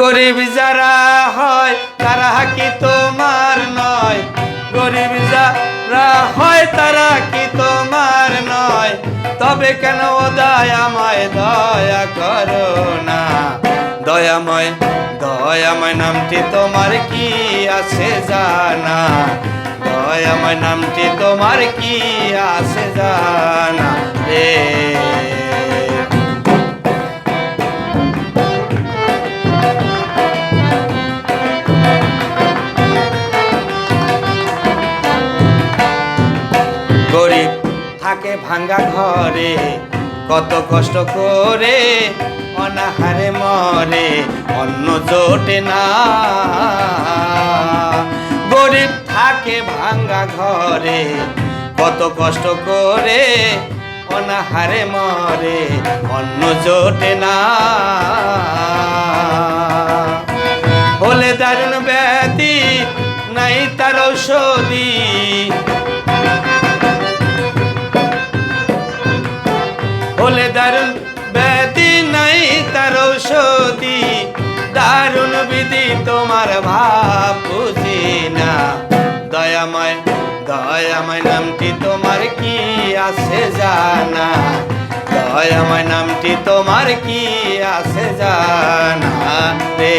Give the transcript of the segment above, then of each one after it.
গরিব যারা হয়, তারা কি তোমার নয়? গরিব যারা হয়, তারা কি তোমার নয়? তবে কেন দয়াময় দয়া করো না? দয়াময় দয়াময় নামটি তোমার কি আছে জানা? দয়াময় নামটি তোমার কি আছে জানা? ভাঙ্গা ঘরে, কত কষ্ট করে অনাহারে মরে, অন্ন জোটে না। গরিব থাকে ভাঙ্গা ঘরে, কত কষ্ট করে অনাহারে মরে, অন্ন জোটে না। হলে দারুণ ব্যাধি নাই তার ঔষধি বিধি তোমার ভাব বুঝি না। দয়াময় দয়াময় নামটি তোমার কি আছে জানা? দয়াময় নামটি তোমার কি আছে জানা রে?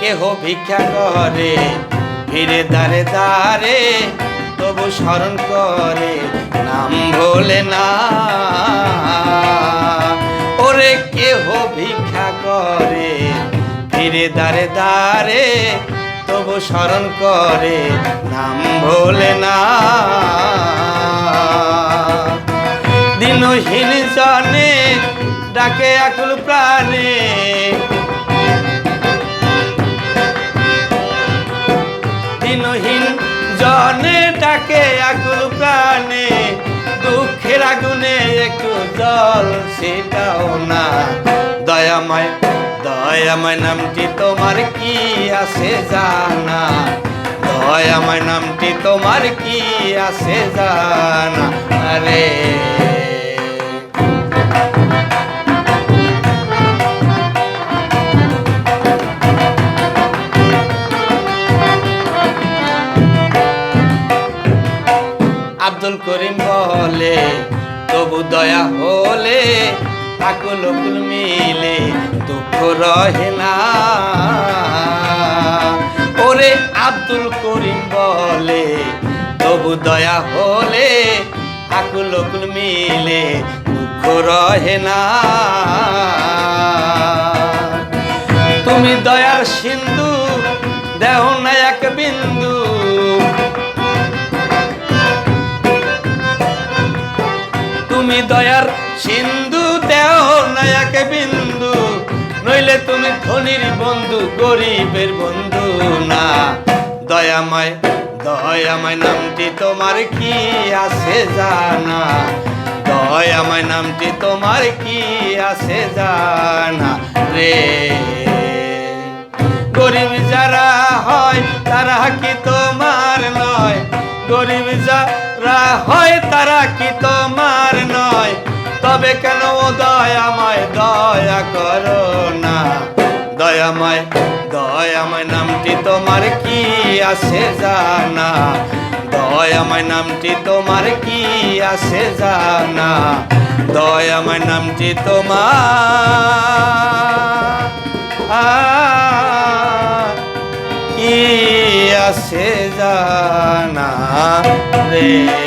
কেহ ভিক্ষা করে ফিরে দারে দারে তবু স্মরণ করে, নাম ভোলে না। ওরে কেহ ভিক্ষা করে, ফিরে দারে দারে তবু স্মরণ করে, নাম ভোলে না। দিনহীন জনে ডাকে আকুল প্রাণে আকুল প্রাণে, দুঃখের আগুনে একটু জল সেটাও না। দয়াময় দয়াময় নামটি তোমার কি আছে জানা? দয়াময় নামটি তোমার কি আছে জানা? আরে আব্দুল করিম বলে, তবু দয়া হলে আকুল কুল মিলে দুঃখ রহে না। ওরে আব্দুল করিম বলে, তবু দয়া হলে আকুল কুল মিলে দুঃখ রহে না। তুমি দয়ার সিন্ধু নায়ক বিন্দু? নইলে তুমি ধনির বন্ধু, গরিবের বন্ধু না। দয়াময় দয়াময় নামটি তোমার কি আছে জানা? দয়াময় নামটি তোমার কি আছে জানা রে? গরিব যারা হয়, তারা কি তোমার নয়? গরিব যারা হয়, তারা কি তোমার নয়? তবে কেন দয়াময় দয়া করো না। দয়াময় দয়াময় নামটি তোমার কি আছে জানা? দয়াময় নামটি তোমার কি আছে জানা? দয়াময় নামটি তোমার কি আছে জানা রে?